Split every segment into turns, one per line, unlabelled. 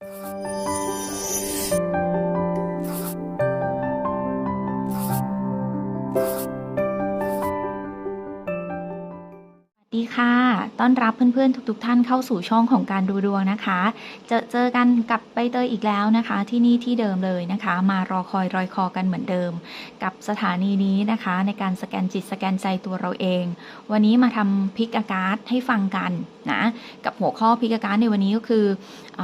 สวัสดีค่ะ ต้อนรับเพื่อนๆ ทุก ๆ ท่านเข้าสู่ช่องของการดูดวงนะคะเจอเจอกันกับใบเตยอีกแล้วนะคะ ที่นี่ที่เดิมเลยนะคะ มารอคอยรอยคอกันเหมือนเดิม กับสถานีนี้นะคะ ในการสแกนจิตสแกนใจตัวเราเอง วันนี้มาทำพิกอาการ์ดให้ฟังกันนะ กับหัวข้อพิกอาการ์ดในวันนี้ก็คืออ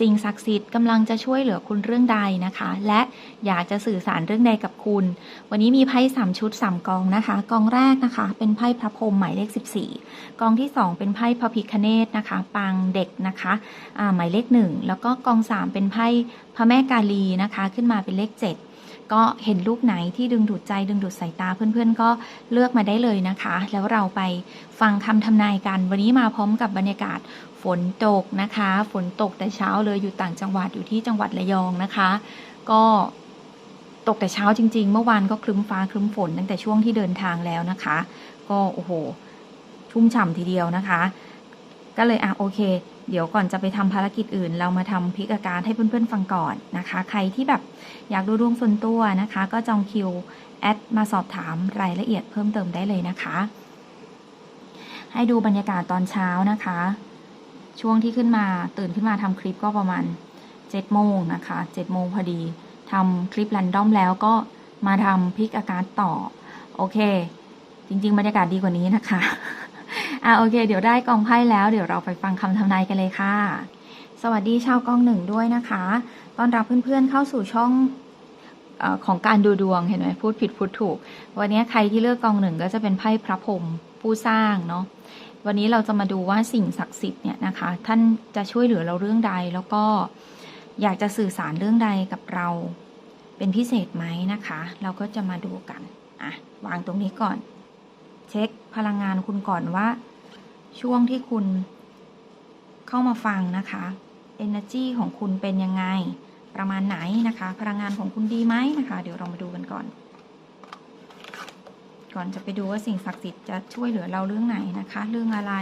สิ่งศักดิ์สิทธิ์กำลังจะช่วยเหลือคุณเรื่องใดนะคะ และอยากจะสื่อสารเรื่องใดกับคุณ วันนี้มีไพ่สามชุดสามกองนะคะ กองแรกนะคะ เป็นไพ่พระพรหมหมายเลข 14 กองที่ 2 เป็นไพ่พระพิคเนตนะคะ ปางเด็กนะคะหมายเลข 1 แล้วก็กอง 3 เป็นไพ่พระแม่กาลีนะคะ ขึ้นมาเป็นเลข 7 ก็เห็นลูกไหนที่ดึงดูดใจดึงดูดสายตาเพื่อนๆ ก็เลือกมาได้เลยนะคะ แล้วเราไปฟังคำทำนายกัน วันนี้มาพร้อมกับบรรยากาศฝนตกนะคะ ฝนตกแต่เช้าเลยอยู่ต่างจังหวัดอยู่ที่จังหวัดระยองนะคะ ก็ตกแต่เช้าจริง ๆ เมื่อวานก็ครึ้มฟ้าครึ้มฝนตั้งแต่ช่วงที่เดินทางแล้วนะคะ ก็โอ้โหชุ่มฉ่ำทีเดียวนะคะ ก็เลยอะโอเค เดี๋ยวก่อนจะไปทำภารกิจอื่น เรามาทำพิกอาการให้เพื่อนๆฟังก่อนนะคะ ใครที่แบบอยากดูดวงส่วนตัวนะคะ ก็จองคิวแอดมาสอบถามรายละเอียดเพิ่มเติมได้เลยนะคะ ให้ดูบรรยากาศตอนเช้านะคะ ช่วงที่ขึ้นมาตื่นขึ้นมาทำคลิปก็ประมาณ7โมงนะคะ7โมงพอดีทำคลิปรันดอมแล้วก็มาทำพิกอาการต่อ โอเค จริง ๆ บรรยากาศดีกว่านี้นะคะ อะโอเค เดี๋ยวได้กองไพ่แล้ว เดี๋ยวเราไปฟังคำทำนายกันเลยค่ะ สวัสดีชาวกองหนึ่งด้วยนะคะต้อนรับเพื่อนๆเข้าสู่ช่องอของการดูดวงเห็นไหมพูดผิดพูดถูก วันนี้ใครที่เลือกกองหนึ่งก็จะเป็นไพ่พระพรหมผู้สร้างเนาะวันนี้เราจะมาดูว่าสิ่งศักดิ์สิทธิ์เนี่ยนะคะ ท่านจะช่วยเหลือเราเรื่องใดแล้วก็อยากจะสื่อสารเรื่องใดกับเราเป็นพิเศษไหมนะคะ เราก็จะมาดูกันอะวางตรงนี้ก่อน เช็คพลังงานคุณก่อนว่า ช่วงที่คุณเข้ามาฟังนะคะ energy ของคุณเป็นยังไง ประมาณไหนนะคะ พลังงานของคุณดีไหมนะคะ เดี๋ยวเรามาดูกันก่อน ก่อนจะไปดูว่าสิ่งศักดิ์สิทธิ์จะช่วยเหลือเราเรื่องไหนนะคะ เรื่องอะไร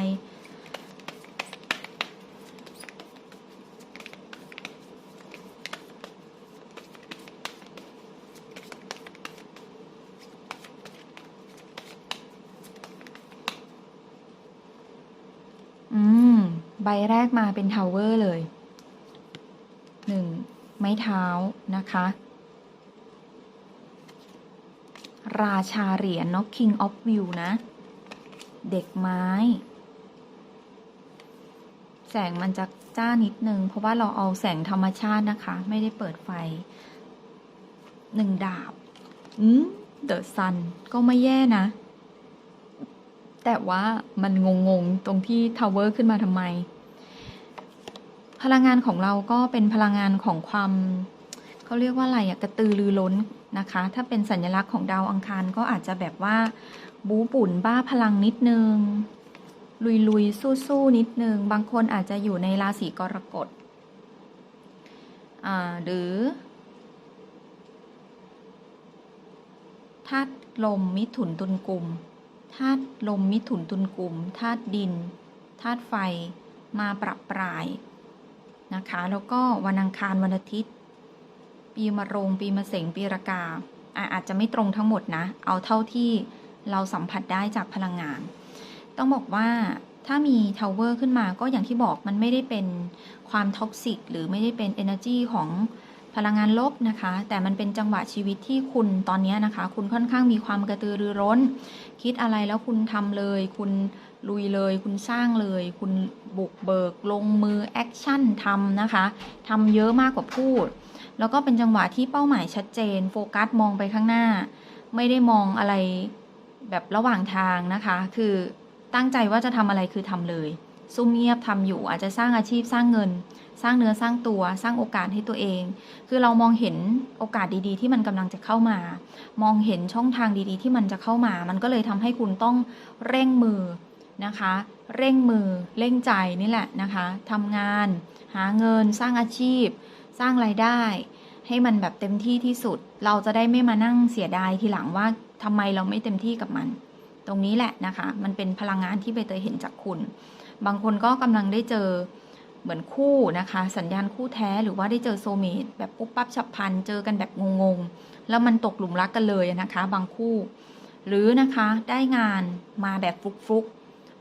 อืม ใบ แรกมาเป็นทาวเวอร์เลยหนึ่งไม้เท้านะคะ ราชาเหรียญเนาะ King of View นะ เด็กไม้ แสงมันจะจ้านิดนึง เพราะว่าเราเอาแสงธรรมชาตินะคะ ไม่ได้เปิดไฟหนึ่งดาบ อืมเดอะซันก็ไม่แย่นะ แต่ว่ามันงง ๆ ตรงที่ทาวเวอร์ขึ้นมาทำไม พลังงานของเราก็เป็นพลังงานของความเขาเรียกว่าอะไรอะกระตือรือร้นนะคะ ถ้าเป็นสัญลักษณ์ของดาวอังคารก็อาจจะแบบว่า บูปุ่นบ้าพลังนิดนึง ลุยลุยสู้สู้นิดนึง บางคนอาจจะอยู่ในราศีกรกฎหรือธาตุลมมิถุนตุลกุมธาตุลมมิถุนตุลกุมธาตุดินธาตุไฟมาปรับปราย นะคะ แล้วก็วันอังคารวันอาทิตย์ ปีมะโรง ปีมะเสงปีรากาอะอาจจะไม่ตรงทั้งหมดนะ เอาเท่าที่เราสัมผัสได้จากพลังงาน ต้องบอกว่าถ้ามีทาวเวอร์ขึ้นมาก็อย่างที่บอกมันไม่ได้เป็นความท็อกซิกหรือไม่ได้เป็น energy ของพลังงานลบนะคะ แต่มันเป็นจังหวะชีวิตที่คุณตอนนี้นะคะ คุณค่อนข้างมีความกระตือรือร้น คิดอะไรแล้วคุณทำเลย คุณ ลุยเลยคุณสร้างเลย คุณบุกเบิกลงมือแอคชั่นทำนะคะทำเยอะมากกว่าพูด แล้วก็เป็นจังหวะที่เป้าหมายชัดเจน โฟกัสมองไปข้างหน้า ไม่ได้มองอะไรแบบระหว่างทางนะคะ คือตั้งใจว่าจะทำอะไรคือทำเลย ซุ่มเงียบทำอยู่อาจจะสร้างอาชีพสร้างเงิน สร้างเนื้อสร้างตัว สร้างโอกาสให้ตัวเอง คือเรามองเห็นโอกาสดีๆ ที่มันกำลังจะเข้ามา มองเห็นช่องทางดีๆ ที่มันจะเข้ามา มันก็เลยทำให้คุณต้องเร่งมือ นะคะ เร่งมือเร่งใจนี่แหละนะคะทำงาน หาเงินสร้างอาชีพ สร้างรายได้ ให้มันแบบเต็มที่ที่สุด เราจะได้ไม่มานั่งเสียดายทีหลังว่าทำไมเราไม่เต็มที่กับมัน ตรงนี้แหละนะคะ มันเป็นพลังงานที่ใบเตยเห็นจากคุณ บางคนก็กำลังได้เจอเหมือนคู่นะคะ สัญญาณคู่แท้หรือว่าได้เจอโซเมตแบบปุ๊บปั๊บฉับพลันเจอกันแบบงงๆ แล้วมันตกหลุมรักกันเลยนะคะ บางคู่ หรือนะคะได้งานมาแบบฟลุกๆ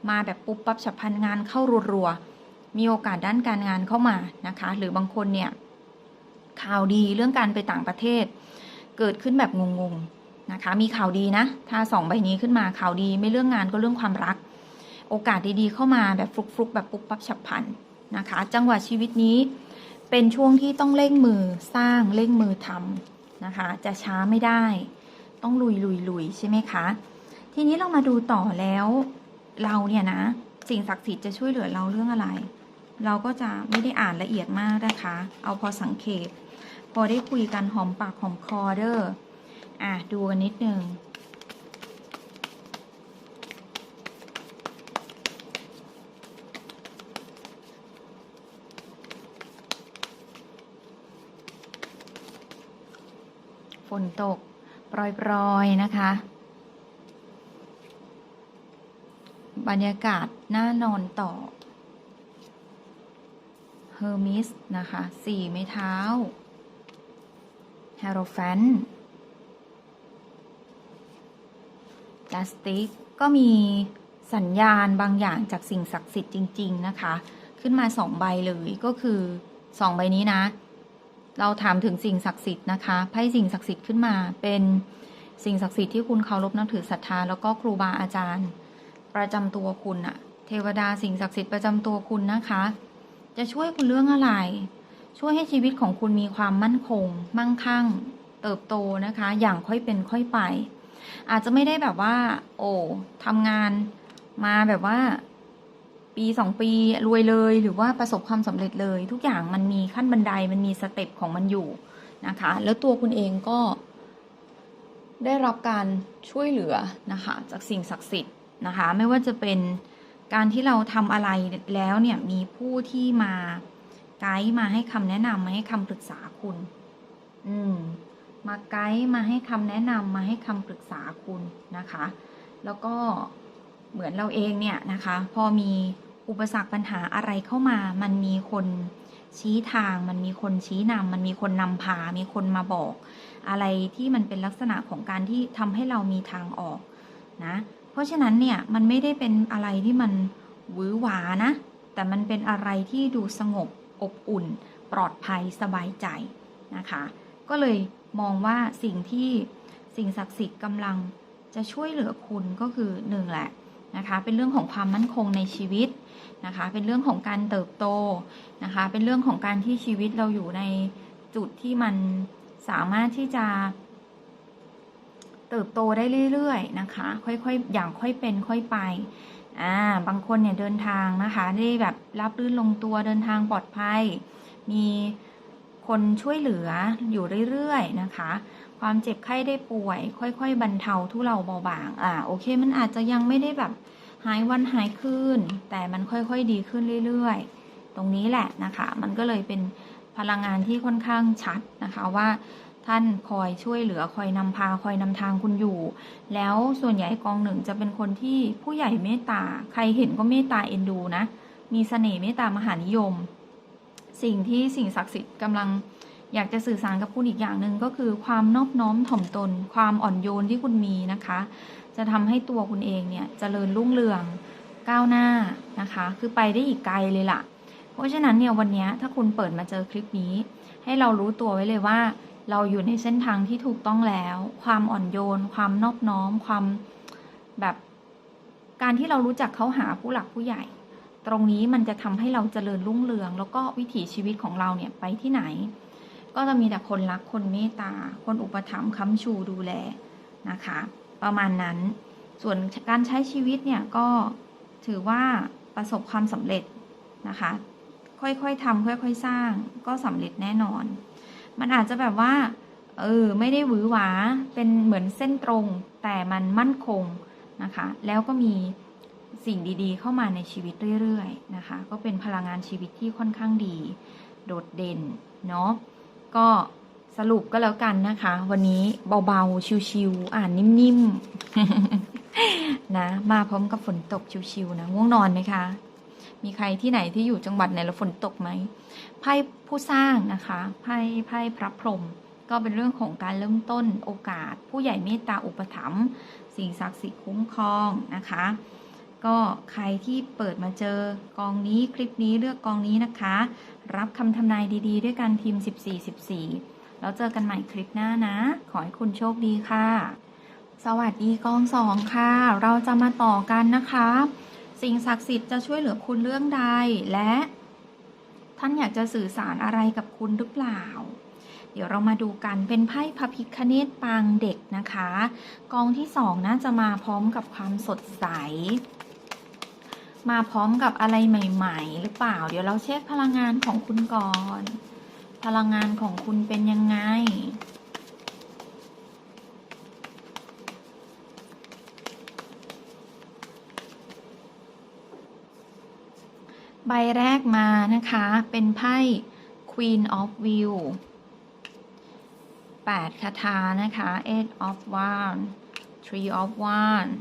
มาแบบปุ๊บปั๊บฉับพลันงานเข้ารัวๆมีโอกาสด้านการงานเข้ามานะคะ หรือบางคนเนี่ยข่าวดีเรื่องการไปต่างประเทศ เกิดขึ้นแบบงงๆนะคะ มีข่าวดีนะ ถ้าสองใบนี้ขึ้นมาข่าวดีไม่เรื่องงานก็เรื่องความรัก โอกาสดีๆเข้ามาแบบฟลุกๆ แบบปุ๊บปั๊บฉับพลันนะคะ จังหวะชีวิตนี้เป็นช่วงที่ต้องเร่งมือสร้างเร่งมือทำนะคะ จะช้าไม่ได้ ต้องลุยลุยลุยใช่ไหมคะ ทีนี้เรามาดูต่อแล้ว เราเนี่ยนะ สิ่งศักดิ์สิทธิ์จะช่วยเหลือเราเรื่องอะไร เราก็จะไม่ได้อ่านละเอียดมากนะคะ เอาพอสังเกต พอได้คุยกันหอมปากหอมคอเด้ออะดูกันนิดนึงฝนตกปรอยๆนะคะ บรรยากาศน่านอนต่อเฮอร์มิสนะคะสี่ไม้เท้าแฮโรแฟนลาสติกก็มีสัญญาณบางอย่างจากสิ่งศักดิ์สิทธิ์จริง ๆ นะคะ ขึ้นมาสองใบเลยก็คือสองใบนี้นะ เราถามถึงสิ่งศักดิ์สิทธิ์นะคะไพ่สิ่งศักดิ์สิทธิ์ขึ้นมาเป็นสิ่งศักดิ์สิทธิ์ที่คุณเคารพนับถือศรัทธาแล้วก็ครูบาอาจารย์ ประจำตัวคุณอะเทวดาสิ่งศักดิ์สิทธิ์ประจำตัวคุณนะคะ จะช่วยคุณเรื่องอะไร ช่วยให้ชีวิตของคุณมีความมั่นคง มั่งคั่ง เติบโตนะคะ อย่างค่อยเป็นค่อยไป อาจจะไม่ได้แบบว่า โอ้ทำงานมาแบบว่าปีสองปีรวยเลยหรือว่าประสบความสำเร็จเลย ทุกอย่างมันมีขั้นบันไดมันมีสเต็ปของมันอยู่นะคะ แล้วตัวคุณเองก็ได้รับการช่วยเหลือนะคะ จากสิ่งศักดิ์สิทธิ์ นะคะ ไม่ว่าจะเป็นการที่เราทำอะไรแล้วเนี่ยมีผู้ที่มาไกด์มาให้คำแนะนำมาให้คำปรึกษาคุณ อืม มาไกด์มาให้คำแนะนำมาให้คำปรึกษาคุณนะคะ แล้วก็เหมือนเราเองเนี่ยนะคะ พอมีอุปสรรคปัญหาอะไรเข้ามา มันมีคนชี้ทาง มันมีคนชี้นำมันมีคนนำพา มีคนมาบอก อะไรที่มันเป็นลักษณะของการที่ทำให้เรามีทางออกนะ ราะฉะนั้นเนี่ยมันไม่ได้เป็นอะไรที่มันหวือหวานะ แต่มันเป็นอะไรที่ดูสงบอบอุ่น ปลอดภัยสบายใจนะคะ ก็เลยมองว่าสิ่งที่สิ่งศักดิ์สิทธิ์กำลังจะช่วยเหลือคุณก็คือหนึ่งแหละนะคะ เป็นเรื่องของความมั่นคงในชีวิตนะคะ เป็นเรื่องของการเติบโตนะคะ เป็นเรื่องของการที่ชีวิตเราอยู่ในจุดที่มันสามารถที่จะ เติบโตได้เรื่อยๆนะคะ ค่อยๆ อย่างค่อยเป็นค่อยไปอ่าบางคนเนี่ยเดินทางนะคะได้แบบรับรื่นลงตัวเดินทางปลอดภัย มีคนช่วยเหลืออยู่เรื่อยๆนะคะ ความเจ็บไข้ได้ป่วย ค่อยๆ บรรเทาทุเลาเบาบางอ่าโอเค มันอาจจะยังไม่ได้แบบหายวันหายคืนแต่มันค่อยๆดีขึ้นเรื่อยๆ ตรงนี้แหละนะคะ มันก็เลยเป็นพลังงานที่ค่อนข้างชัดนะคะว่า ท่านคอยช่วยเหลือคอยนำพาคอยนำทางคุณอยู่ แล้วส่วนใหญ่กองหนึ่งจะเป็นคนที่ผู้ใหญ่เมตตา ใครเห็นก็เมตตาเอ็นดูนะ มีเสน่ห์เมตตามหานิยม สิ่งที่สิ่งศักดิ์สิทธิ์กำลังอยากจะสื่อสารกับคุณอีกอย่างหนึ่งก็คือความนอบน้อมถ่อมตน ความอ่อนโยนที่คุณมีนะคะ จะทำให้ตัวคุณเองเนี่ยจเจริญรุ่งเรืองก้าวหน้านะคะ คือไปได้อีกไกลเลยล่ะ เพราะฉะนั้นเนี่ยวันนี้ถ้าคุณเปิดมาเจอคลิปนี้ ให้เรารู้ตัวไว้เลยว่า เราอยู่ในเส้นทางที่ถูกต้องแล้ว ความอ่อนโยน ความนอบน้อม ความแบบการที่เรารู้จักเขาหาผู้หลักผู้ใหญ่ ตรงนี้มันจะทำให้เราเจริญรุ่งเรือง แล้วก็วิถีชีวิตของเราเนี่ยไปที่ไหน ก็จะมีแต่คนรักคนเมตตา คนอุปถัมภ์ค้ำชูดูแลนะคะ ประมาณนั้น ส่วนการใช้ชีวิตเนี่ยก็ถือว่าประสบความสำเร็จนะคะ ค่อยๆทำค่อยๆสร้างก็สำเร็จแน่นอน มันอาจจะแบบว่า เออ ไม่ได้หวือหวา เป็นเหมือนเส้นตรง แต่มันมั่นคงนะคะ แล้วก็มีสิ่งดีๆ เข้ามาในชีวิตเรื่อยๆนะคะ ก็เป็นพลังงานชีวิตที่ค่อนข้างดี โดดเด่นเนาะ ก็สรุปก็แล้วกันนะคะ วันนี้เบาๆ ชิวๆ อ่านนิ่มๆ นะ มาพร้อมกับฝนตกชิวๆนะ ง่วงนอนไหมคะ มีใครที่ไหนที่อยู่จังหวัดไหนแล้วฝนตกไหม ไพ่ผู้สร้างนะคะไพ่ไพ่พระพรหมก็เป็นเรื่องของการเริ่มต้นโอกาส ผู้ใหญ่เมตตาอุปถัมภ์สิ่งศักดิ์สิทธิ์คุ้มครองนะคะ ก็ใครที่เปิดมาเจอกองนี้คลิปนี้เลือกกองนี้นะคะ รับคำทำนายดีๆ ด้วยกันทีม14 14 แล้วเจอกันใหม่คลิปหน้านะ ขอให้คุณโชคดีค่ะ สวัสดีกองสองค่ะ เราจะมาต่อกันนะคะ สิ่งศักดิ์สิทธิ์จะช่วยเหลือคุณเรื่องใดและ ท่านอยากจะสื่อสารอะไรกับคุณหรือเปล่า เดี๋ยวเรามาดูกันเป็นไพ่พระพิคเนตปางเด็กนะคะ กองที่สองน่าจะมาพร้อมกับความสดใส มาพร้อมกับอะไรใหม่ ๆ หรือเปล่า เดี๋ยวเราเช็คพลังงานของคุณก่อน พลังงานของคุณเป็นยังไง ใบแรกมานะคะ เป็นไพ่ Queen of View 8คาถานะคะ Eight of Wands Three of Wands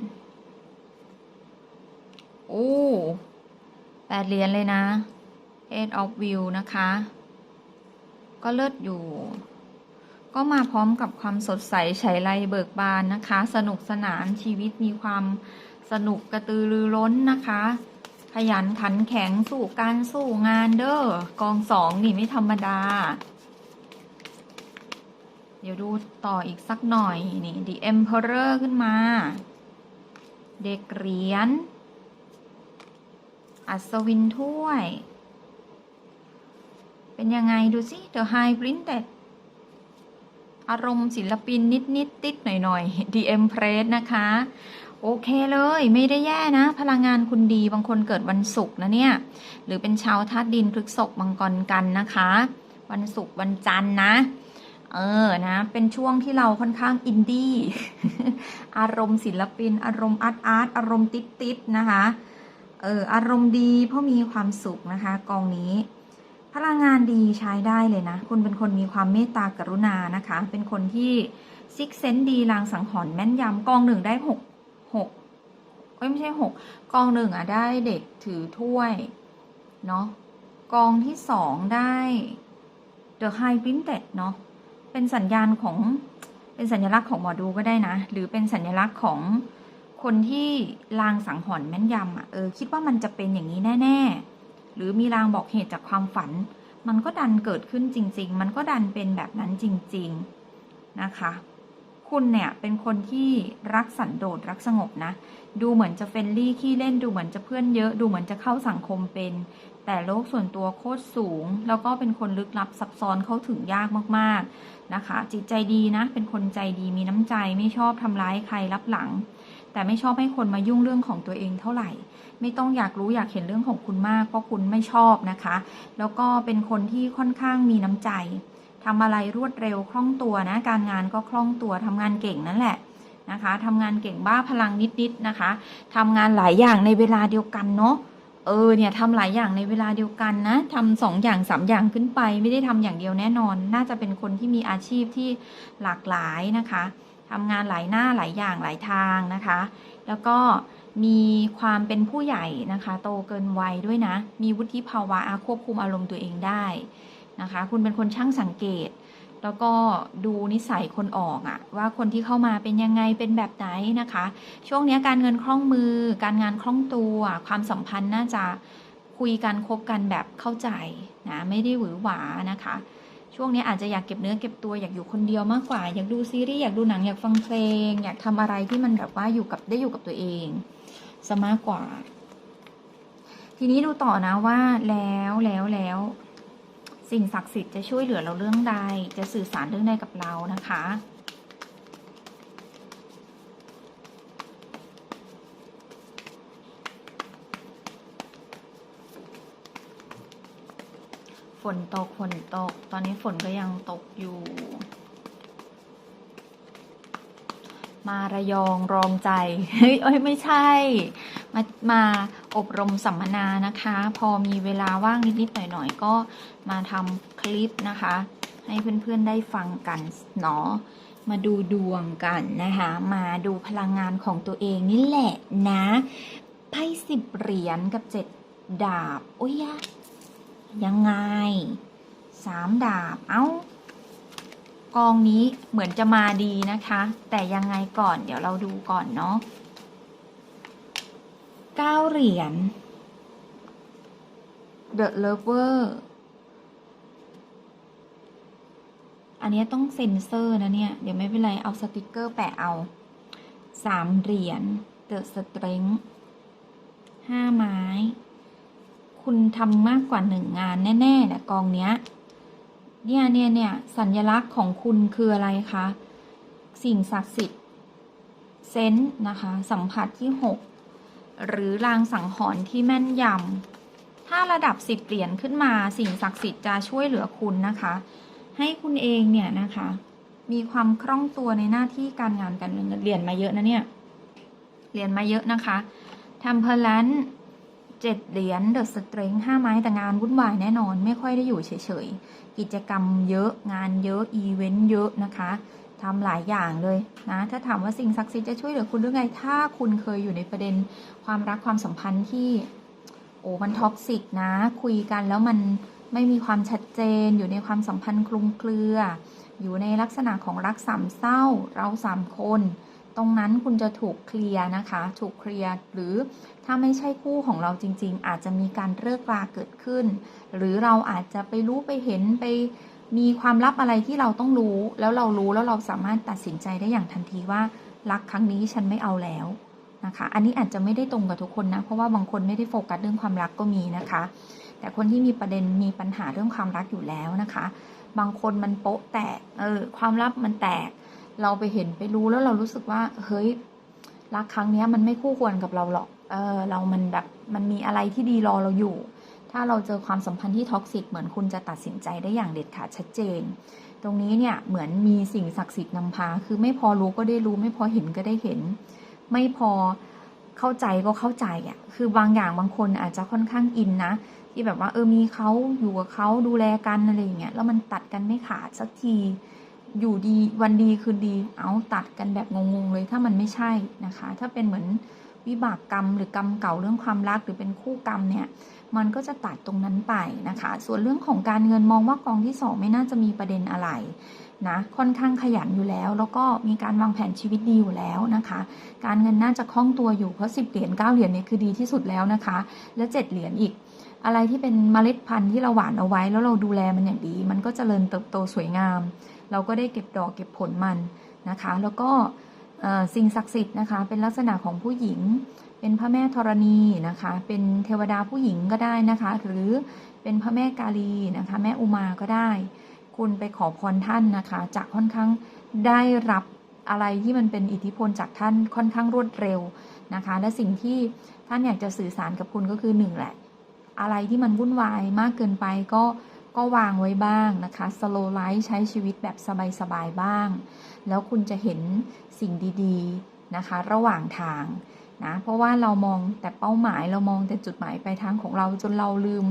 โอ้แปดเหรียญเลยนะ Eight of View นะคะ ก็เลิศอยู่ ก็มาพร้อมกับความสดใสไฉไลเบิกบานนะคะ สนุกสนานชีวิตมีความสนุกกระตือรือร้นนะคะ ขยันขันแข็งสู้การสู้งานเด้อกองสองนี่ไม่ธรรมดา เดี๋ยวดูต่ออีกสักหน่อย นี่ The Emperor ขึ้นมา เด็กเหรียญอัศวินถ้วย เป็นยังไงดูสิ The High Princess อารมณ์ศิลปินนิดนิดๆติดหน่อยหน่อยๆ The Empress นะคะ โอเคเลยไม่ได้แย่นะ พลังงานคุณดีบางคนเกิดวันศุกร์นะเนี่ย หรือเป็นชาวธาตุดินพฤกษภมังกรกันนะคะ วันศุกร์วันจันทร์นะ เออนะ เป็นช่วงที่เราค่อนข้างอินดี้อารมณ์ศิลปิน อารมณ์อาร์ตอาร์ตอารมณ์ติดติดนะคะเอออารมณ์ดีเพราะมีความสุขนะคะ กองนี้ พลังงานดีใช้ได้เลยนะ คุณเป็นคนมีความเมตตากรุณานะคะ เป็นคนที่ซิกเซนดีลางสังหรณ์แม่นยำกองหนึ่งได้หก หกเอ้ยไม่ใช่หกกองหนึ่งอะได้เด็กถือถ้วยเนาะกองที่สองได้ The High Princess เนาะเป็นสัญญาณของเป็นสัญลักษณ์ของหมอดูก็ได้นะ หรือเป็นสัญลักษณ์ของคนที่ลางสังหรณ์แม่นยำอะเออคิดว่ามันจะเป็นอย่างนี้แน่ ๆ หรือมีลางบอกเหตุจากความฝัน มันก็ดันเกิดขึ้นจริง ๆ มันก็ดันเป็นแบบนั้นจริง ๆ นะคะ คุณเนี่ยเป็นคนที่รักสันโดษรักสงบนะ ดูเหมือนจะเฟรนลี่ขี้เล่นดูเหมือนจะเพื่อนเยอะ ดูเหมือนจะเข้าสังคมเป็น แต่โลกส่วนตัวโคตรสูง แล้วก็เป็นคนลึกลับซับซ้อนเข้าถึงยากมากๆนะคะ จิตใจดีนะ เป็นคนใจดีมีน้ำใจไม่ชอบทำร้ายใครรับหลัง แต่ไม่ชอบให้คนมายุ่งเรื่องของตัวเองเท่าไหร่ ไม่ต้องอยากรู้อยากเห็นเรื่องของคุณมากเพราะคุณไม่ชอบนะคะ แล้วก็เป็นคนที่ค่อนข้างมีน้ำใจ ทำอะไรรวดเร็วคล่องตัวนะ การงานก็คล่องตัวทำงานเก่งนั่นแหละนะคะทำงานเก่งบ้าพลังนิดๆนะคะทำงานหลายอย่างในเวลาเดียวกันเนาะเออเนี่ยทำหลายอย่างในเวลาเดียวกันนะทำสองอย่างสามอย่างขึ้นไป ไม่ได้ทำอย่างเดียวแน่นอน น่าจะเป็นคนที่มีอาชีพที่หลากหลายนะคะทำงานหลายหน้าหลายอย่างหลายทางนะคะ แล้วก็มีความเป็นผู้ใหญ่นะคะ โตเกินวัยด้วยนะ มีวุฒิภาวะควบคุมอารมณ์ตัวเองได้ นะคะ คุณเป็นคนช่างสังเกต แล้วก็ดูนิสัยคนออกอะว่าคนที่เข้ามาเป็นยังไงเป็นแบบไหนนะคะ ช่วงนี้การเงินคล่องมือ การงานคล่องตัว ความสัมพันธ์น่าจะคุยกันคบกันแบบเข้าใจนะไม่ได้หวือหวานะคะ ช่วงนี้อาจจะอยากเก็บเนื้อเก็บตัวอยากอยู่คนเดียวมากกว่า อยากดูซีรีส์อยากดูหนังอยากฟังเพลง อยากทำอะไรที่มันแบบว่าอยู่กับได้อยู่กับตัวเองซะมากกว่า ทีนี้ดูต่อนะว่าแล้วแล้วแล้ว สิ่งศักดิ์สิทธิ์จะช่วยเหลือเราเรื่องใด จะสื่อสารเรื่องใดกับเรานะคะ ฝนตกฝนตก ตอนนี้ฝนก็ยังตกอยู่ มาระยองรองใจ เฮ้ยเอ้ยไม่ใช่ มามา อบรมสัมมนานะคะ พอมีเวลาว่างนิดๆหน่อยๆ ก็มาทำคลิปนะคะ ให้เพื่อนๆได้ฟังกันเนาะมาดูดวงกันนะคะ มาดูพลังงานของตัวเองนี่แหละนะไพ่สิบเหรียญกับเจ็ดดาบ โอ้ยยังไงสามดาบ เอ้ากองนี้เหมือนจะมาดีนะคะ แต่ยังไงก่อนเดี๋ยวเราดูก่อนเนาะ ก้าเหรียญ The Lover อันนี้ต้องเซ็นเซอร์นะเนี่ย เดี๋ยวไม่เป็นไร เอาสติกเกอร์แปะเอาสามเหรียญ The Strength ห้าไม้ คุณทำมากกว่าหนึ่งงานแน่ๆเนี่ยกองเนี้ย เนี่ยเนี่ยเนี่ยสัญลักษณ์ของคุณคืออะไรคะ สิ่งศักดิ์สิทธิ์เซนส์นะคะ สัมผัสที่หก หรือลางสังหรณ์ที่แม่นยำถ้าระดับสิบเหรียญขึ้นมาสิ่งศักดิ์สิทธิ์จะช่วยเหลือคุณนะคะ ให้คุณเองเนี่ยนะคะ มีความคล่องตัวในหน้าที่การงานการเงินเรียนมาเยอะนะเนี่ยเหรียนมาเยอะนะคะทำเพลนเจ็ดเหรียญเดอะสเตรงห้าไม้แต่งานวุ่นวายแน่นอน ไม่ค่อยได้อยู่เฉยๆ กิจกรรมเยอะงานเยอะ อีเวนต์เยอะนะคะ ทำหลายอย่างเลยนะ ถ้าถามว่าสิ่งศักดิ์สิทธิ์จะช่วยเหลือคุณหรือไง ถ้าคุณเคยอยู่ในประเด็นความรักความสัมพันธ์ที่โอ้มันท็อกซิกนะ คุยกันแล้วมันไม่มีความชัดเจน อยู่ในความสัมพันธ์คลุมเครือ อยู่ในลักษณะของรักสามเศร้า เราสามคน ตรงนั้นคุณจะถูกเคลียร์นะคะ ถูกเคลียร์หรือถ้าไม่ใช่คู่ของเราจริง ๆ อาจจะมีการเลิกราเกิดขึ้น หรือเราอาจจะไปรู้ไปเห็นไป มีความลับอะไรที่เราต้องรู้ แล้วเรารู้แล้วเราสามารถตัดสินใจได้อย่างทันทีว่ารักครั้งนี้ฉันไม่เอาแล้วนะคะ อันนี้อาจจะไม่ได้ตรงกับทุกคนนะ เพราะว่าบางคนไม่ได้โฟกัสเรื่องความรักก็มีนะคะ แต่คนที่มีประเด็นมีปัญหาเรื่องความรักอยู่แล้วนะคะ บางคนมันโป๊ะแตก เออ ความลับมันแตก เราไปเห็นไปรู้แล้วเรารู้สึกว่า เฮ้ย รักครั้งนี้มันไม่คู่ควรกับเราหรอก เออ เรามันแบบ มันมีอะไรที่ดีรอเราอยู่ ถ้าเราเจอความสัมพันธ์ที่ท็อกซิกเหมือนคุณจะตัดสินใจได้อย่างเด็ดขาดชัดเจน ตรงนี้เนี่ยเหมือนมีสิ่งศักดิ์สิทธิ์นำพา คือไม่พอรู้ก็ได้รู้ ไม่พอเห็นก็ได้เห็น ไม่พอเข้าใจก็เข้าใจอะ่ะคือบางอย่างบางคนอาจจะค่อนข้างอินนะที่แบบว่าเออมีเขาอยู่กับเขาดูแลกันอะไรอย่างเงี้ยแล้วมันตัดกันไม่ขาดสักทีอยู่ดีวันดีคืนดี เอาตัดกันแบบงงๆเลยถ้ามันไม่ใช่นะคะ ถ้าเป็นเหมือนวิบากกรรมหรือกรรมเก่าเรื่องความรักหรือเป็นคู่กรรมเนี่ย มันก็จะตัดตรงนั้นไปนะคะ ส่วนเรื่องของการเงินมองว่ากองที่สองไม่น่าจะมีประเด็นอะไรนะค่อนข้างขยันอยู่แล้ว แล้วก็มีการวางแผนชีวิตดีอยู่แล้วนะคะ การเงินน่าจะคล่องตัวอยู่เพราะ10เหรียญ9เหรียญนี่คือดีที่สุดแล้วนะคะ และ 7 เหรียญอีก อะไรที่เป็นเมล็ดพันธุ์ที่เราหว่านเอาไว้ แล้วเราดูแลมันอย่างดี มันก็จเจริญเติบโตสวยงาม เราก็ได้เก็บดอกเก็บผลมันนะคะ แล้วก็สิ่งศักดิ์สิทธิ์นะคะ เป็นลักษณะของผู้หญิง เป็นพระแม่ธรณีนะคะ เป็นเทวดาผู้หญิงก็ได้นะคะ หรือเป็นพระแม่กาลีนะคะ แม่อุมาก็ได้ คุณไปขอพรท่านนะคะ จะค่อนข้างได้รับอะไรที่มันเป็นอิทธิพลจากท่านค่อนข้างรวดเร็วนะคะ และสิ่งที่ท่านอยากจะสื่อสารกับคุณก็คือหนึ่งแหละ อะไรที่มันวุ่นวายมากเกินไปก็ก็วางไว้บ้างนะคะ slow life ใช้ชีวิตแบบสบายๆบ้าง แล้วคุณจะเห็นสิ่งดีๆนะคะ ระหว่างทาง นะเพราะว่าเรามองแต่เป้าหมายเรามองแต่จุดหมายปลายทางของเราจนเราลืม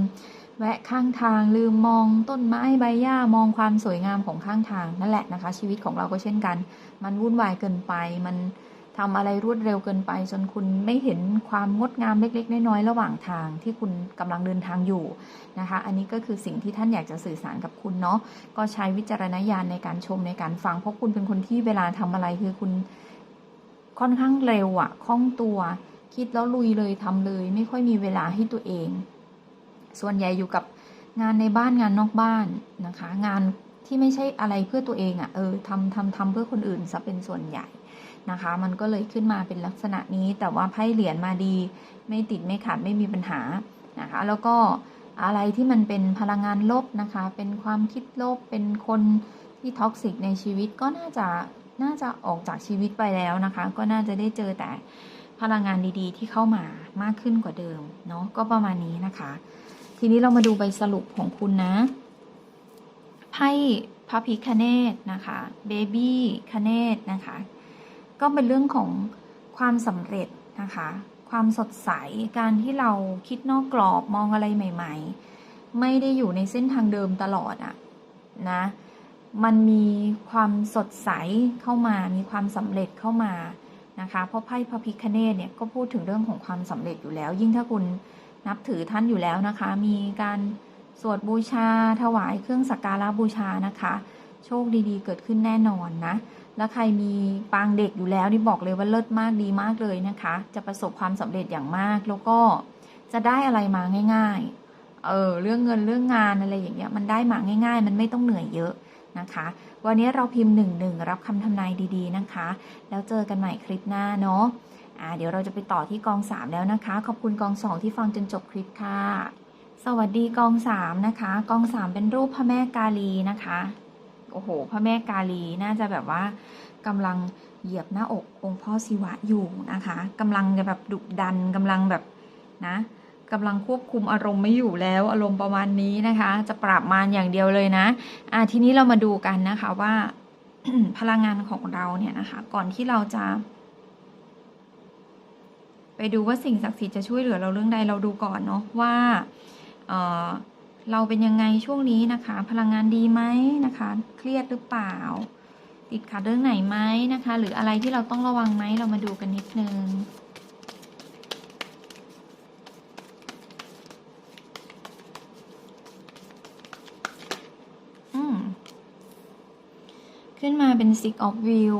แวะข้างทางลืมมองต้นไม้ใบหญ้ามองความสวยงามของข้างทางนั่นแหละนะคะ ชีวิตของเราก็เช่นกัน มันวุ่นวายเกินไป มันทำอะไรรวดเร็วเกินไป จนคุณไม่เห็นความงดงามเล็ก ๆ น้อยๆระหว่างทางที่คุณกำลังเดินทางอยู่นะคะ อันนี้ก็คือสิ่งที่ท่านอยากจะสื่อสารกับคุณเนาะก็ใช้วิจารณญาณในการชมในการฟังเพราะคุณเป็นคนที่เวลาทำอะไรคือคุณ ค่อนข้างเร็วอะคล่องตัว คิดแล้วลุยเลยทำเลย ไม่ค่อยมีเวลาให้ตัวเอง ส่วนใหญ่อยู่กับงานในบ้านงานนอกบ้านนะคะ งานที่ไม่ใช่อะไรเพื่อตัวเองอะ่ะเออทำทำทำเพื่อคนอื่นซะเป็นส่วนใหญ่นะคะ มันก็เลยขึ้นมาเป็นลักษณะนี้ แต่ว่าไพ่เหรียญมาดี ไม่ติดไม่ขาดไม่มีปัญหานะคะ แล้วก็อะไรที่มันเป็นพลังงานลบนะคะ เป็นความคิดลบเป็นคนที่ท็อกซิกในชีวิตก็น่าจะ น่าจะออกจากชีวิตไปแล้วนะคะ ก็น่าจะได้เจอแต่พลังงานดีๆ ที่เข้ามามากขึ้นกว่าเดิมเนาะก็ประมาณนี้นะคะ ทีนี้เรามาดูใบสรุปของคุณนะไพ่พระพิคเนตนะคะเบบี้คเนตนะคะ ก็เป็นเรื่องของความสำเร็จนะคะ ความสดใสการที่เราคิดนอกกรอบมองอะไรใหม่ ๆ ไม่ได้อยู่ในเส้นทางเดิมตลอดอะนะ มันมีความสดใสเข้ามา มีความสำเร็จเข้ามานะคะ เพราะไพ่พระพิคเนตเนี่ยก็พูดถึงเรื่องของความสำเร็จอยู่แล้ว ยิ่งถ้าคุณนับถือท่านอยู่แล้วนะคะ มีการสวดบูชาถวายเครื่องสักการะบูชานะคะ โชคดีๆ เกิดขึ้นแน่นอนนะ แล้วใครมีปางเด็กอยู่แล้วนี่บอกเลยว่าเลิศมากดีมากเลยนะคะ จะประสบความสำเร็จอย่างมาก แล้วก็จะได้อะไรมาง่าย ๆ เออเรื่องเงินเรื่องงานอะไรอย่างเงี้ยมันได้มาง่าย ๆ มันไม่ต้องเหนื่อยเยอะ นะคะ วันนี้เราพิมพ์หนึ่งหนึ่งรับคำทำนายดีๆนะคะ แล้วเจอกันใหม่คลิปหน้าเนาะอ่าเดี๋ยวเราจะไปต่อที่กอง 3 แล้วนะคะ ขอบคุณกอง 2 ที่ฟังจนจบคลิปค่ะ สวัสดีกอง 3 นะคะ กอง 3 เป็นรูปพระแม่กาลีนะคะ โอ้โห พระแม่กาลีน่าจะแบบว่ากำลังเหยียบหน้าอกองค์พ่อศิวะอยู่นะคะกำลังจะแบบดุดันกำลังแบบนะ กำลังควบคุมอารมณ์ไม่อยู่แล้วอารมณ์ประมาณนี้นะคะ จะปราบมารอย่างเดียวเลยนะอ่าทีนี้เรามาดูกันนะคะว่าพลังงานของเราเนี่ยนะคะ ก่อนที่เราจะ ไปดูว่าสิ่งศักดิ์สิทธิ์จะช่วยเหลือเราเรื่องใดเราดูก่อนเนาะว่าเออเราเป็นยังไงช่วงนี้นะคะ พลังงานดีไหมนะคะ เครียดหรือเปล่า ติดขัดเรื่องไหนไหมนะคะ หรืออะไรที่เราต้องระวังไหมเรามาดูกันนิดนึง ขึ้นมาเป็น six of view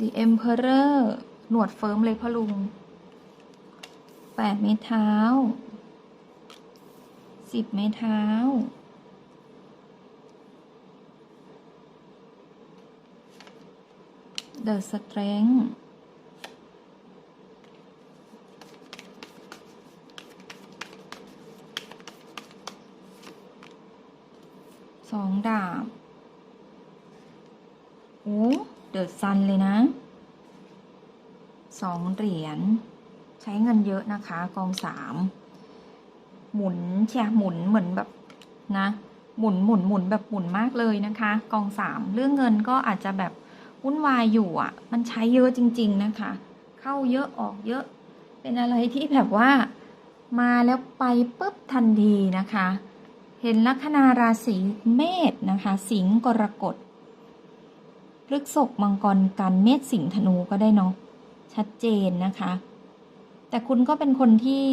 The Emperor หนวดเฟิร์มเลยพ่อลุงแปดไม้เท้าสิบไม้เท้า The Strength องดาบ โอ้เดือะซันเลยนะสองเหรียญ ใช้เงินเยอะนะคะ กองสาม หมุนเชียหมุนเหมือนแบบนะ หมุนหมุนหมุนแบบหมุนมากเลยนะคะ กองสาม เรื่องเงินก็อาจจะแบบวุ่นวายอยู่อะ มันใช้เยอะจริง ๆนะคะ เข้าเยอะออกเยอะ เป็นอะไรที่แบบว่า มาแล้วไปปุ๊บทันทีนะคะ เห็นลัคนาราศีเมษนะคะ สิงห์กรกฎพฤษภมังกรกันเมษสิงห์ธนูก็ได้เนาะชัดเจนนะคะ แต่คุณก็เป็นคนที่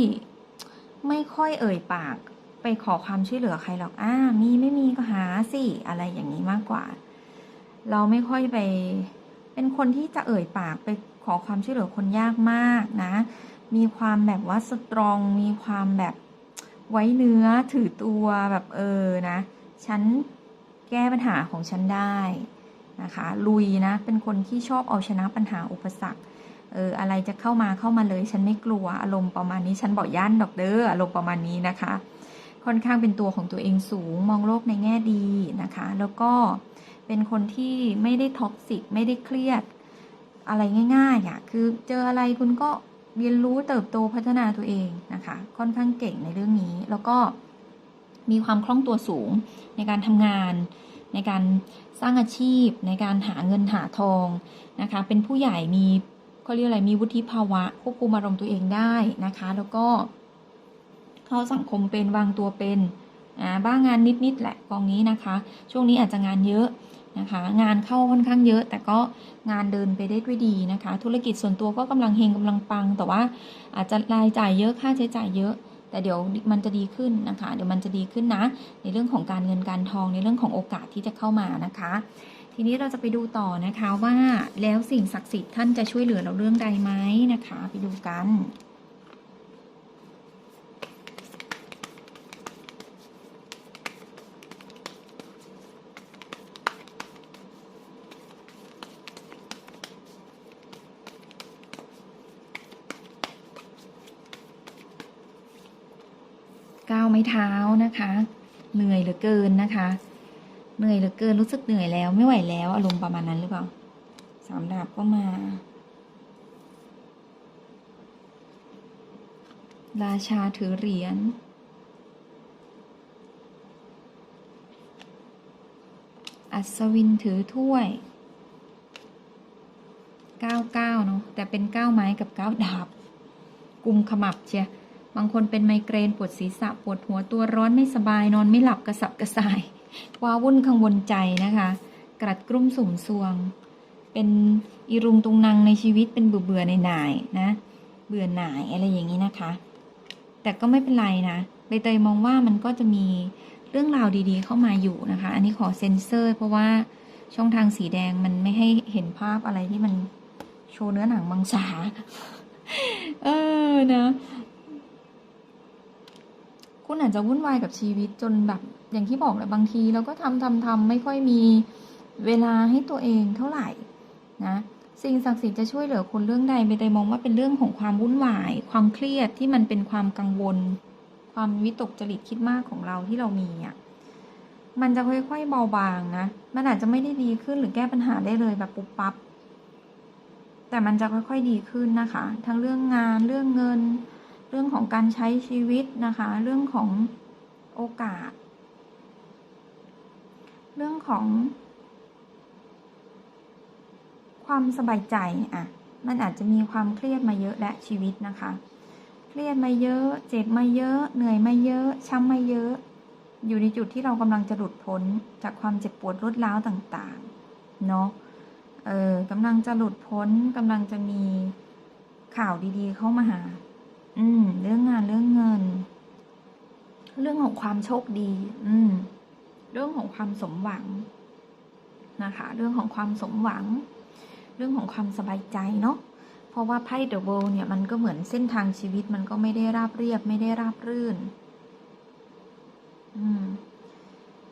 ไม่ค่อยเอ่ยปากไปขอความช่วยเหลือใครหรอกอ่ามีไม่มีก็หาสิอะไรอย่างนี้มากกว่า เราไม่ค่อยไป เป็นคนที่จะเอ่ยปากไปขอความช่วยเหลือคนยากมากนะ มีความแบบว่าสตรอง มีความแบบ ไว้เนื้อถือตัวแบบเออนะฉันแก้ปัญหาของฉันได้นะคะลุยนะเป็นคนที่ชอบเอาชนะปัญหาอุปสรรคเอออะไรจะเข้ามาเข้ามาเลย ฉันไม่กลัวอารมณ์ประมาณนี้ฉันบอกย่านดอกเด้ออารมณ์ประมาณนี้นะคะ ค่อนข้างเป็นตัวของตัวเองสูงมองโลกในแง่ดีนะคะ แล้วก็เป็นคนที่ไม่ได้ท็อกซิกไม่ได้เครียดอะไรง่ายๆอะคือเจออะไรคุณก็ เรียนรู้เติบโตพัฒนาตัวเองนะคะ ค่อนข้างเก่งในเรื่องนี้ แล้วก็มีความคล่องตัวสูงในการทำงาน ในการสร้างอาชีพ ในการหาเงินหาทองนะคะ เป็นผู้ใหญ่มีเขาเรียกอะไรมีวุฒิภาวะ ควบคุมอารมณ์ตัวเองได้นะคะ แล้วก็เข้าสังคมเป็นวางตัวเป็นอ่าบ้างงานนิดๆแหละกองนี้นะคะ ช่วงนี้อาจจะงานเยอะ นะคะ งานเข้าค่อนข้างเยอะ แต่ก็งานเดินไปได้ด้วยดีนะคะ ธุรกิจส่วนตัวก็กำลังเฮงกำลังปัง แต่ว่าอาจจะรายจ่ายเยอะค่าใช้จ่ายเยอะแต่เดี๋ยวมันจะดีขึ้นนะคะ เดี๋ยวมันจะดีขึ้นนะ ในเรื่องของการเงินการทองในเรื่องของโอกาสที่จะเข้ามานะคะ ทีนี้เราจะไปดูต่อนะคะว่าแล้วสิ่งศักดิ์สิทธิ์ท่านจะช่วยเหลือเราเรื่องใดไหมนะคะ ไปดูกัน ก้าวไม้เท้านะคะ เหนื่อยเหลือเกินนะคะ เหนื่อยเหลือเกินรู้สึกเหนื่อยแล้วไม่ไหวแล้ว อารมณ์ประมาณนั้นหรือเปล่าสามดาบก็มา ราชาถือเหรียญอัศวินถือถ้วยเก้าเก้าเนาะแต่เป็นเก้าไม้กับเก้าดาบ กุมขมับเชีย บางคนเป็นไมเกรนปวดศีรษะปวดหัวตัวร้อนไม่สบายนอนไม่หลับกระสับกระส่ายว้าวุ่นกังวลใจนะคะ กรัดกรุ่มสุ่มซวง เป็นอีรุงตุงนางในชีวิตเป็นเบื่อเบื่อๆหน่ายนะ เบื่อหน่ายอะไรอย่างนี้นะคะ แต่ก็ไม่เป็นไรนะใบเตยมองว่ามันก็จะมีเรื่องราวดีๆ เข้ามาอยู่นะคะ อันนี้ขอเซ็นเซอร์ เพราะว่าช่องทางสีแดงมันไม่ให้เห็นภาพอะไรที่มันโชว์เนื้อหนังมังสาเออนะ คุณอาจจะวุ่นวายกับชีวิตจนแบบอย่างที่บอกแหละบางทีเราก็ทำทำทำไม่ค่อยมีเวลาให้ตัวเองเท่าไหร่นะสิ่งศักดิ์สิทธิ์จะช่วยเหลือคุณเรื่องใดไม่ได้มองว่าเป็นเรื่องของความวุ่นวาย ความเครียดที่มันเป็นความกังวล ความวิตกจริตคิดมากของเราที่เรามีอะมันจะค่อยๆเบาบางนะมันอาจจะไม่ได้ดีขึ้นหรือแก้ปัญหาได้เลยแบบปุ๊บปั๊บแต่มันจะค่อยๆดีขึ้นนะคะ ทั้งเรื่องงานเรื่องเงิน เรื่องของการใช้ชีวิตนะคะ เรื่องของโอกาส เรื่องของ ความสบายใจอะมันอาจจะมีความเครียดมาเยอะและชีวิตนะคะ เครียดมาเยอะ เจ็บมาเยอะ เหนื่อยมาเยอะ ช้ำมาเยอะ อยู่ในจุดที่เรากำลังจะหลุดพ้นจากความเจ็บปวดรวดร้าวต่างๆ เนาะ เออกำลังจะหลุดพ้นกำลังจะมีข่าวดีๆ เข้ามาหา อืม เรื่องงานเรื่องเงิน เรื่องของความโชคดี อืม เรื่องของความสมหวังนะคะ เรื่องของความสมหวัง เรื่องของความสบายใจเนาะเพราะว่าไพ่เดอะเวิลด์เนี่ยมันก็เหมือนเส้นทางชีวิตมันก็ไม่ได้ราบเรียบ ไม่ได้ราบรื่น อืม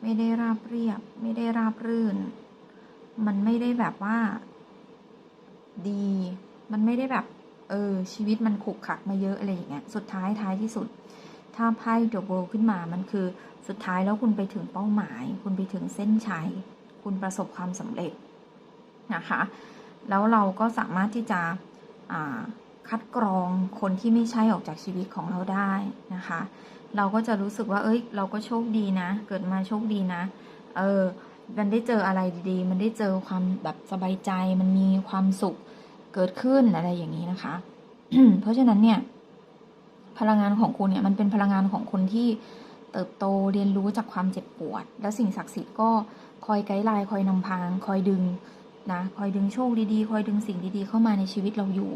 ไม่ได้ราบเรียบ ไม่ได้ราบรื่น มันไม่ได้แบบว่า ดี มันไม่ได้แบบ เออ ชีวิตมันขุกขักมาเยอะอะไรอย่างเงี้ยสุดท้ายท้ายที่สุด ถ้าไพ่เดอะเวิลขึ้นมามันคือสุดท้ายแล้วคุณไปถึงเป้าหมาย คุณไปถึงเส้นชัย คุณประสบความสำเร็จนะคะ แล้วเราก็สามารถที่จะคัดกรองคนที่ไม่ใช่ออกจากชีวิตของเราได้นะคะ เราก็จะรู้สึกว่า เอ้ย เราก็โชคดีนะ เกิดมาโชคดีนะ เออ มันได้เจออะไรดีๆ มันได้เจอความแบบสบายใจ มันมีความสุข เกิดขึ้นอะไรอย่างนี้นะคะ เพราะฉะนั้นเนี่ย พลังงานของคุณเนี่ยมันเป็นพลังงานของคนที่เติบโตเรียนรู้จากความเจ็บปวด และสิ่งศักดิ์สิทธิ์ก็คอยไกด์ไลน์คอยนำพาง คอยดึงนะคอยดึงโชคดีๆ คอยดึงสิ่งดีๆ เข้ามาในชีวิตเราอยู่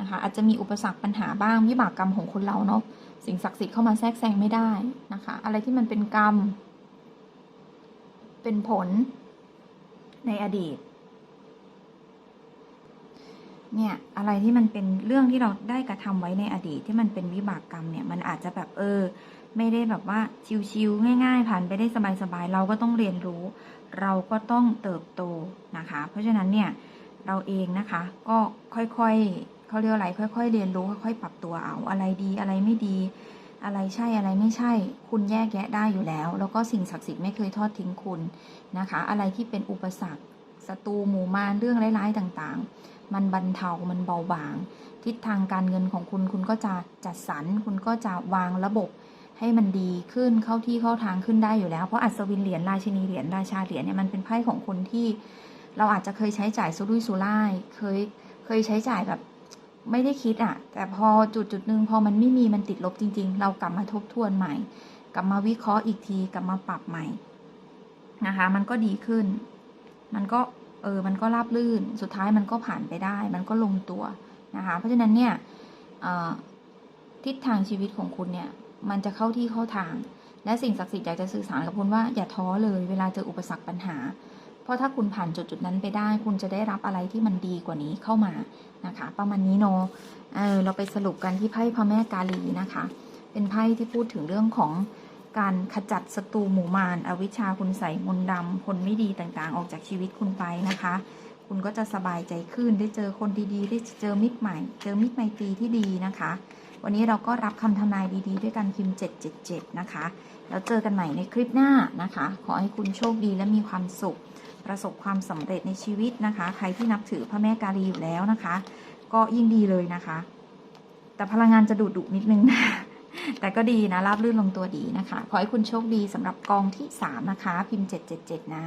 นะคะอาจจะมีอุปสรรคปัญหาบ้างวิบากกรรมของคนเราเนาะสิ่งศักดิ์สิทธิ์เข้ามาแทรกแซงไม่ได้นะคะ อะไรที่มันเป็นกรรม เป็นผลในอดีต เนี่ยอะไรที่มันเป็นเรื่องที่เราได้กระทำไว้ในอดีตที่มันเป็นวิบากกรรมเนี่ยมันอาจจะแบบเออ ไม่ได้แบบว่าชิวๆง่าย ๆ ผ่านไปได้สบายๆเราก็ต้องเรียนรู้ เราก็ต้องเติบโตนะคะ เพราะฉะนั้นเนี่ยเราเองนะคะ ก็ค่อยๆเขาเรียกอะไรค่อย ๆ เรียนรู้ค่อยๆปรับตัวเอาอะไรดีอะไรไม่ดี อะไรใช่อะไรไม่ใช่ คุณแยกแยะได้อยู่แล้ว แล้วก็สิ่งศักดิ์สิทธิ์ไม่เคยทอดทิ้งคุณนะคะ อะไรที่เป็นอุปสรรคศัตรูหมู่มารเรื่องร้ายๆต่างๆ มันบรรเทา มันเบาบาง ทิศทางการเงินของคุณ คุณก็จะจัดสรร คุณก็จะวางระบบให้มันดีขึ้น เข้าที่เข้าทางขึ้นได้อยู่แล้ว เพราะอัศวินเหรียญราชินีเหรียญราชาเหรียญเนี่ยมันเป็นไพ่ของคนที่ เราอาจจะเคยใช้จ่ายสุรุ่ยสุร่าย เคย เคยใช้จ่ายแบบไม่ได้คิดอะแต่พอจุดจุดหนึ่งพอมันไม่มีมันติดลบจริง ๆ เรากลับมาทบทวนใหม่ กลับมาวิเคราะห์อีกที กลับมาปรับใหม่นะคะ มันก็ดีขึ้น มันก็ เออมันก็ราบลื่น สุดท้ายมันก็ผ่านไปได้ มันก็ลงตัวนะคะ เพราะฉะนั้นเนี่ยทิศทางชีวิตของคุณเนี่ย มันจะเข้าที่เข้าทาง และสิ่งศักดิ์สิทธิ์อยากจะสื่อสารกับคุณว่าอย่าท้อเลย เวลาเจออุปสรรคปัญหา เพราะถ้าคุณผ่านจุดจุดนั้นไปได้ คุณจะได้รับอะไรที่มันดีกว่านี้เข้ามานะคะ ประมาณนี้เนาะเออเราไปสรุปกันที่ไพ่พระแม่กาลีนะคะ เป็นไพ่ที่พูดถึงเรื่องของ การขจัดศัตรูหมู่มารอวิชชาคุณใส่มนต์ดำคนไม่ดีต่างๆ ออกจากชีวิตคุณไปนะคะ คุณก็จะสบายใจขึ้นได้เจอคนดีๆ ได้เจอมิตรใหม่ เจอมิตรไมตรีที่ดีนะคะ วันนี้เราก็รับคำทำนายดีๆ ด้วยการพิมพ์ 777 นะคะ แล้วเจอกันใหม่ในคลิปหน้านะคะ ขอให้คุณโชคดีและมีความสุข ประสบความสำเร็จในชีวิตนะคะ ใครที่นับถือพระแม่กาลีอยู่แล้วนะคะ ก็ยิ่งดีเลยนะคะ แต่พลังงานจะดุดุนิดนึงนะ แต่ก็ดีนะราบรื่นลงตัวดีนะคะ ขอให้คุณโชคดีสำหรับกองที่ 3 นะคะ พิมพ์ 777 นะ